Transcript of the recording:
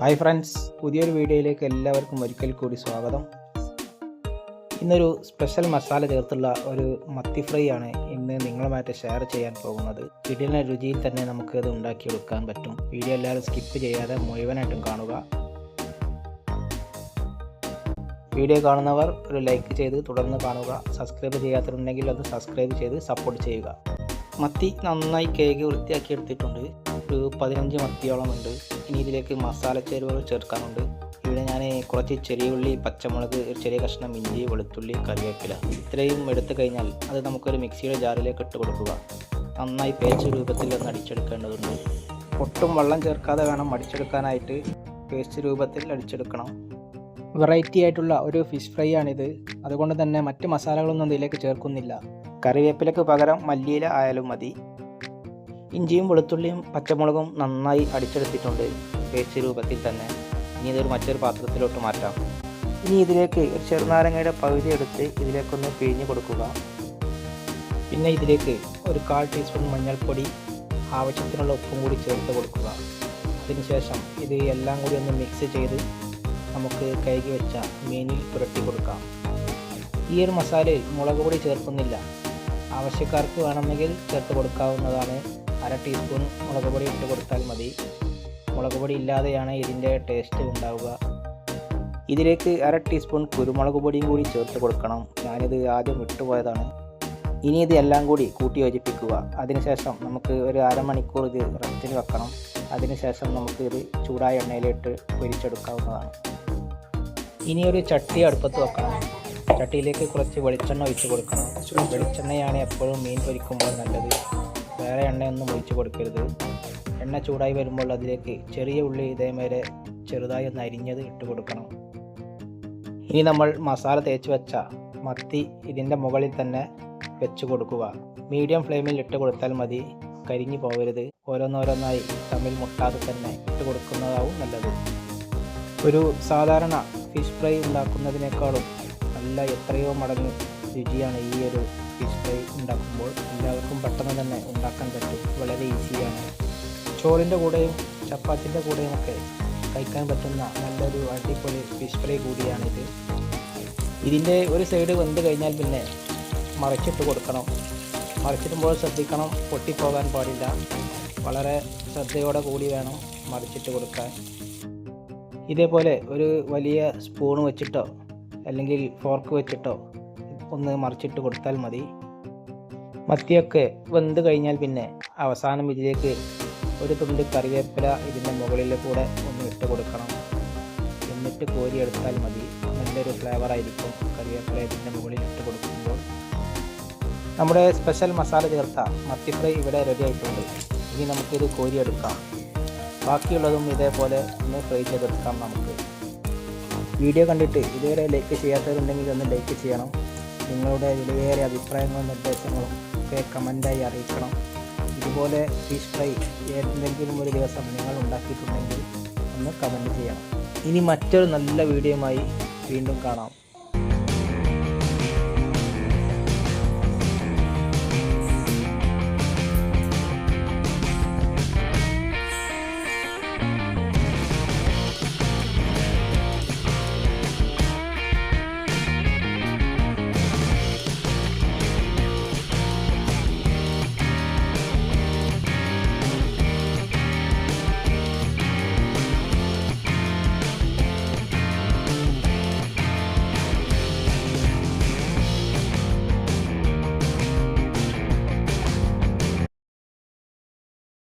Hi friends പുതിയൊരു വീഡിയോയിലേക്ക് എല്ലാവർക്കും ഒരിക്കൽ കൂടി സ്വാഗതം. ഇന്നൊരു സ്പെഷ്യൽ മസാല ചേർത്തുള്ള ഒരു മത്തി ഫ്രൈ ആണ് ഇന്ന് നിങ്ങളുമായിട്ട് ഷെയർ ചെയ്യാൻ പോകുന്നത്. ഇതിന്റെ രുചിയിൽ തന്നെ നമുക്ക് ഇത് ഉണ്ടാക്കിയെടുക്കാൻ പറ്റും. വീഡിയോ എല്ലാവരും സ്കിപ്പ് ചെയ്യാതെ മുഴുവനായിട്ടും കാണുക. വീഡിയോ കാണുന്നവർ ഒരു ലൈക്ക് ചെയ്ത് തുടർന്ന് കാണുക. സബ്സ്ക്രൈബ് ചെയ്യാത്തതുണ്ടെങ്കിൽ അത് സബ്സ്ക്രൈബ് ചെയ്ത് സപ്പോർട്ട് ചെയ്യുക. മത്തി നന്നായി കേക്ക് വൃത്തിയാക്കി എടുത്തിട്ടുണ്ട്. ഒരു പതിനഞ്ച് മത്തിയോളം ഉണ്ട്. ഇനി ഇതിലേക്ക് മസാല ചേരുവകൾ ചേർക്കാനുണ്ട്. ഇവിടെ ഞാൻ കുറച്ച് ചെറിയ ഉള്ളി പച്ചമുളക് ഒരു ചെറിയ കഷ്ണം ഇഞ്ചി വെളുത്തുള്ളി കറിവേപ്പില ഇത്രയും എടുത്തു കഴിഞ്ഞാൽ അത് നമുക്കൊരു മിക്സിയുടെ ജാറിലേക്ക് ഇട്ട് കൊടുക്കുക. നന്നായി പേസ്റ്റ് രൂപത്തിൽ ഒന്ന് അടിച്ചെടുക്കേണ്ടതുണ്ട്. ഒട്ടും വെള്ളം ചേർക്കാതെ വേണം അടിച്ചെടുക്കാനായിട്ട്. പേസ്റ്റ് രൂപത്തിൽ അടിച്ചെടുക്കണം. വെറൈറ്റി ആയിട്ടുള്ള ഒരു ഫിഷ് ഫ്രൈ ആണിത്. അതുകൊണ്ട് തന്നെ മറ്റ് മസാലകളൊന്നും ഇതിലേക്ക് ചേർക്കുന്നില്ല. കറിവേപ്പിലക്ക് പകരം മല്ലിയില ആയാലും മതി. ഇഞ്ചിയും വെളുത്തുള്ളിയും പച്ചമുളകും നന്നായി അടിച്ചെടുത്തിട്ടുണ്ട്. പേസ്റ്റ് രൂപത്തിൽ തന്നെ. ഇനി ഇതൊരു മറ്റൊരു പാത്രത്തിലോട്ട് മാറ്റാം. ഇനി ഇതിലേക്ക് ഒരു ചെറുനാരങ്ങയുടെ പകുതി എടുത്ത് ഇതിലേക്കൊന്ന് പിഴിഞ്ഞ് കൊടുക്കുക. പിന്നെ ഇതിലേക്ക് ഒരു കാൽ ടീസ്പൂൺ മഞ്ഞൾപ്പൊടി ആവശ്യത്തിനുള്ള ഉപ്പും കൂടി ചേർത്ത് കൊടുക്കുക. അതിനുശേഷം ഇത് എല്ലാം കൂടി ഒന്ന് മിക്സ് ചെയ്ത് നമുക്ക് കഴുകി വെച്ച മീനിൽ പുരട്ടി കൊടുക്കാം. ഈ ഒരു മസാലയിൽ മുളക് പൊടി ചേർക്കുന്നില്ല. ആവശ്യക്കാർക്ക് വേണമെങ്കിൽ ചേർത്ത് കൊടുക്കാവുന്നതാണ്. അര ടീസ്പൂൺ മുളക് പൊടി ഇട്ട് കൊടുത്താൽ മതി. മുളക് പൊടി ഇല്ലാതെയാണ് ഇതിന്റെ ടേസ്റ്റ് ഉണ്ടാവുക. ഇതിലേക്ക് അര ടീസ്പൂൺ കുരുമുളക് പൊടിയും കൂടി ചേർത്ത് കൊടുക്കണം. ഞാനിത് ആദ്യം വിട്ടുപോയതാണ് ഇനി ഇത് എല്ലാം കൂടി കൂട്ടി യോജിപ്പിക്കുക. അതിനുശേഷം നമുക്ക് ഒരു അരമണിക്കൂർ ഇത് റെസ്റ്റിന് വെക്കണം. അതിനുശേഷം നമുക്ക് ഇത് ചൂടായ എണ്ണയിലിട്ട് പൊരിച്ചെടുക്കാവുന്നതാണ്. ഇനി ഒരു ചട്ടി അടുപ്പത്ത് വെക്കണം. ചട്ടിയിലേക്ക് കുറച്ച് വെളിച്ചെണ്ണ ഒഴിച്ച് കൊടുക്കണം. വെളിച്ചെണ്ണയാണ് എപ്പോഴും മീൻ പൊരിക്കുമ്പോൾ നല്ലത്. വേറെ എണ്ണയൊന്നും ഒഴിച്ച് കൊടുക്കരുത്. എണ്ണ ചൂടായി വരുമ്പോൾ അതിലേക്ക് ചെറിയ ഉള്ളി ഇതേമേലെ ചെറുതായി ഒന്ന് അരിഞ്ഞത് ഇട്ട് കൊടുക്കണം. ഇനി നമ്മൾ മസാല തേച്ച് വെച്ച മത്തി ഇതിന്റെ മുകളിൽ തന്നെ വെച്ച് കൊടുക്കുക. മീഡിയം ഫ്ലെയിമിൽ ഇട്ട് കൊടുത്താൽ മതി. കരിഞ്ഞു പോകരുത്. ഓരോന്നോരോന്നായി തമ്മിൽ മുട്ടാതെ തന്നെ ഇട്ട് കൊടുക്കുന്നതാവും നല്ലത്. ഒരു സാധാരണ ഫിഷ് ഫ്രൈ ഉണ്ടാക്കുന്നതിനേക്കാളും നല്ല എത്രയോ മടങ്ങ് രുചിയാണ് ഈ ഒരു ഫിഷ് ഫ്രൈ ഉണ്ടാക്കുമ്പോൾ എല്ലാവർക്കും പെട്ടെന്ന് തന്നെ ഉണ്ടാക്കാൻ പറ്റും. വളരെ ഈസിയാണ് ചോറിന്റെ കൂടെയും ചപ്പാത്തിന്റെ കൂടെയും ഒക്കെ കഴിക്കാൻ പറ്റുന്ന നല്ലൊരു അടിപൊളി ഫിഷ് ഫ്രൈ കൂടിയാണിത്. ഇതിന്റെ ഒരു സൈഡ് വെന്ത് കഴിഞ്ഞാൽ പിന്നെ മറിച്ചിട്ട് കൊടുക്കണം. മറിച്ചിടുമ്പോൾ ശ്രദ്ധിക്കണം പൊട്ടിപ്പോകാൻ പാടില്ല. വളരെ ശ്രദ്ധയോടെ കൂടി വേണം മറിച്ചിട്ട് കൊടുക്കാൻ. ഇതേപോലെ ഒരു വലിയ സ്പൂൺ വെച്ചിട്ടോ അല്ലെങ്കിൽ ഫോർക്ക് വെച്ചിട്ടോ ഒന്ന് മറിച്ചിട്ട് കൊടുത്താൽ മതി. മത്തിയൊക്കെ വെന്ത് കഴിഞ്ഞാൽ പിന്നെ അവസാനം ഇതിലേക്ക് ഒരു തുണ്ട് കറിവേപ്പില ഇതിന്റെ മുകളിൽ കൂടെ ഒന്ന് ഇട്ട് കൊടുക്കണം. എന്നിട്ട് കോരിയെടുത്താൽ മതി. നല്ലൊരു ഫ്ലേവർ ആയിരിക്കും കറിവേപ്പില ഇതിന്റെ മുകളിൽ ഇട്ട് കൊടുക്കുമ്പോൾ. നമ്മുടെ സ്പെഷ്യൽ മസാല ചേർത്ത മത്തി ഫ്രൈ ഇവിടെ റെഡി ആയിട്ടുണ്ട്. ഇനി നമുക്കിത് കോരിയെടുക്കാം ബാക്കിയുള്ളതും ഇതേപോലെ ഒന്ന് ഫ്രൈ ചെയ്തെടുക്കാം നമുക്ക്. വീഡിയോ കണ്ടിട്ട് ഇതുവരെ ലൈക്ക് ചെയ്യാത്തവരുണ്ടെങ്കിൽ ഒന്ന് ലൈക്ക് ചെയ്യണം. നിങ്ങളുടെ വിലയേറെ അഭിപ്രായങ്ങളും നിർദ്ദേശങ്ങളും ഒക്കെ കമന്റായി അറിയിക്കണം. ഇതുപോലെ ഫിഷ് ഫ്രൈ ഏതെങ്കിലും ഒരു ദിവസം നിങ്ങൾ ഉണ്ടാക്കിയിട്ടുണ്ടെങ്കിൽ ഒന്ന് കമന്റ് ചെയ്യണം. ഇനി മറ്റൊരു നല്ല വീഡിയോയുമായി വീണ്ടും കാണാം.